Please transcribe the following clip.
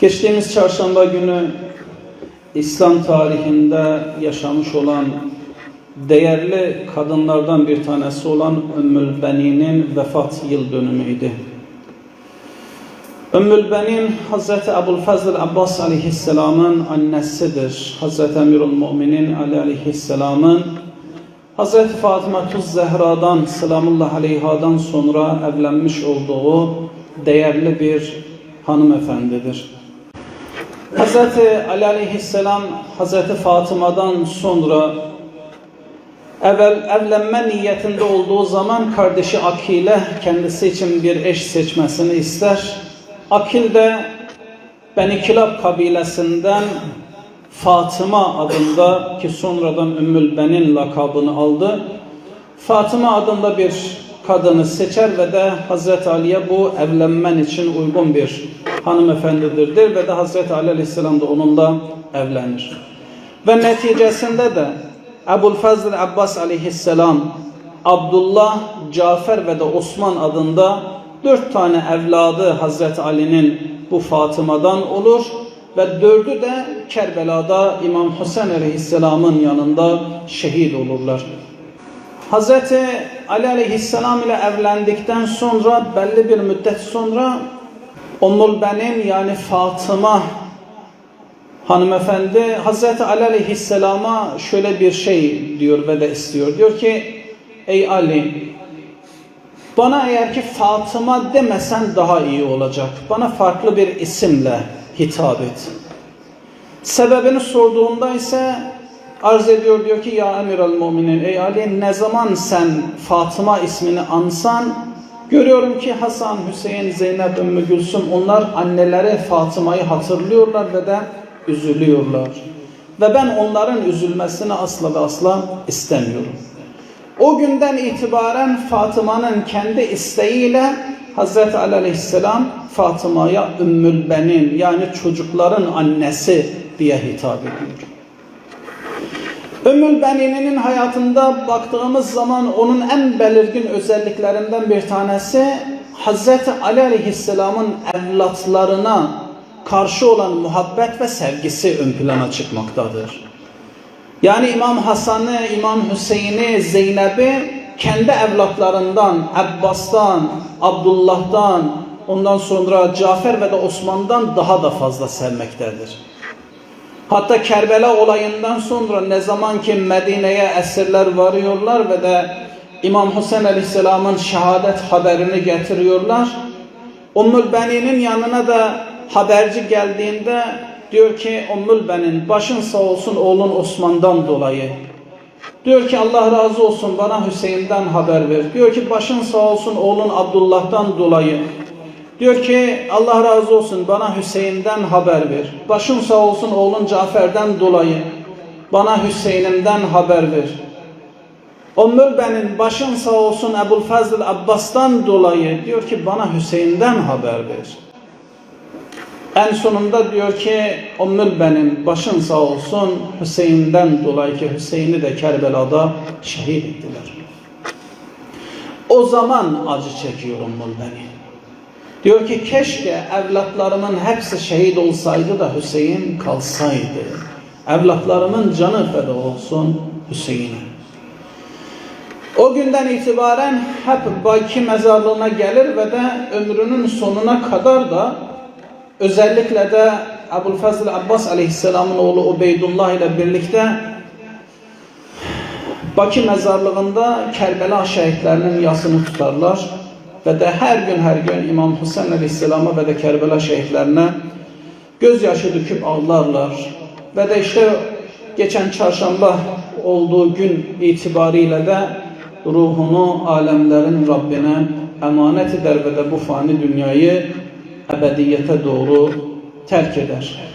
Geçtiğimiz çarşamba günü İslam tarihinde yaşamış olan değerli kadınlardan bir tanesi olan Ümmül Benin'in vefat yıl dönümüydü. Ümmül Benin Hazreti Ebu'l-Fazl Abbas aleyhisselamın annesidir. Hazreti Emirül Müminin Ali aleyhisselamın Hazreti Fatıma Tuz Zehra'dan selamullah aleyhadan sonra evlenmiş olduğu değerli bir hanımefendidir. Hazreti Ali aleyhisselam Hazreti Fatıma'dan sonra evvel evlenme niyetinde olduğu zaman kardeşi Akil'e kendisi için bir eş seçmesini ister. Akil de Beni Kilab kabilesinden Fatıma adında ki sonradan Ümmül Benin lakabını aldı. Fatıma adında bir kadını seçer ve de Hazreti Ali'ye bu evlenmen için uygun bir hanımefendidir der ve de Hazreti Ali Aleyhisselam da onunla evlenir. Ve neticesinde de Ebu'l-Fazl Abbas Aleyhisselam Abdullah, Cafer ve de Osman adında dört tane evladı Hazreti Ali'nin bu Fatıma'dan olur ve dördü de Kerbela'da İmam Hüseyin Aleyhisselam'ın yanında şehit olurlar. Hazreti Ali Aleyhisselam ile evlendikten sonra belli bir müddet sonra Ummul Benin yani Fatıma hanımefendi Hazreti Ali Aleyhisselam'a şöyle bir şey diyor ve de istiyor. Diyor ki ey Ali bana eğer ki Fatıma demesen daha iyi olacak. Bana farklı bir isimle hitap et. Sebebini sorduğunda ise arz ediyor diyor ki ya emir al müminin ey Ali ne zaman sen Fatıma ismini ansan görüyorum ki Hasan, Hüseyin, Zeynep, Ümmü Gülsüm onlar anneleri Fatıma'yı hatırlıyorlar ve de üzülüyorlar. Ve ben onların üzülmesini asla ve asla istemiyorum. O günden itibaren Fatıma'nın kendi isteğiyle Hazreti Ali Aleyhisselam Fatıma'ya Ümmül yani çocukların annesi diye hitap ediyor. Ümmül Benin'in hayatında baktığımız zaman onun en belirgin özelliklerinden bir tanesi Hazreti Ali Aleyhisselam'ın evlatlarına karşı olan muhabbet ve sevgisi ön plana çıkmaktadır. Yani İmam Hasan'ı, İmam Hüseyin'i, Zeynep'i kendi evlatlarından, Abbas'tan, Abdullah'dan, ondan sonra Cafer ve de Osman'dan daha da fazla sevmektedir. Hatta Kerbela olayından sonra ne zaman ki Medine'ye esirler varıyorlar ve de İmam Hüseyin Aleyhisselam'ın şehadet haberini getiriyorlar. Ummul Beni'nin yanına da haberci geldiğinde diyor ki Ummul Benin başın sağ olsun oğlun Osman'dan dolayı. Diyor ki Allah razı olsun bana Hüseyin'den haber ver. Diyor ki başın sağ olsun oğlun Abdullah'tan dolayı. Diyor ki Allah razı olsun bana Hüseyin'den haber ver. Başın sağ olsun oğlun Cafer'den dolayı. Bana Hüseyin'imden haber ver. Ummul Benin başın sağ olsun Ebu'l-Fazl Abbas'tan dolayı diyor ki bana Hüseyin'den haber ver. En sonunda diyor ki Ummul Benin başın sağ olsun Hüseyin'den dolayı ki Hüseyin'i de Kerbela'da şehit ettiler. O zaman acı çekiyor Ummul Benin. Diyor ki keşke evlatlarımın hepsi şehit olsaydı da Hüseyin kalsaydı. Evlatlarımın canı feda olsun Hüseyin'e. O günden itibaren hep Baki mezarlığına gelir ve de ömrünün sonuna kadar da özellikle de Ebu'l-Fazl Abbas aleyhisselamın oğlu Ubeydullah ile birlikte Baki mezarlığında Kerbela şehitlerinin yasını tutarlar ve de her gün her gün İmam Hüseyin Aleyhisselam'a ve de Kerbela şehitlerine gözyaşı döküp ağlarlar. Ve de işte geçen çarşamba olduğu gün itibariyle de ruhunu alemlerin Rabbine emanet eder ve de bu fani dünyayı ebediyete doğru terk eder.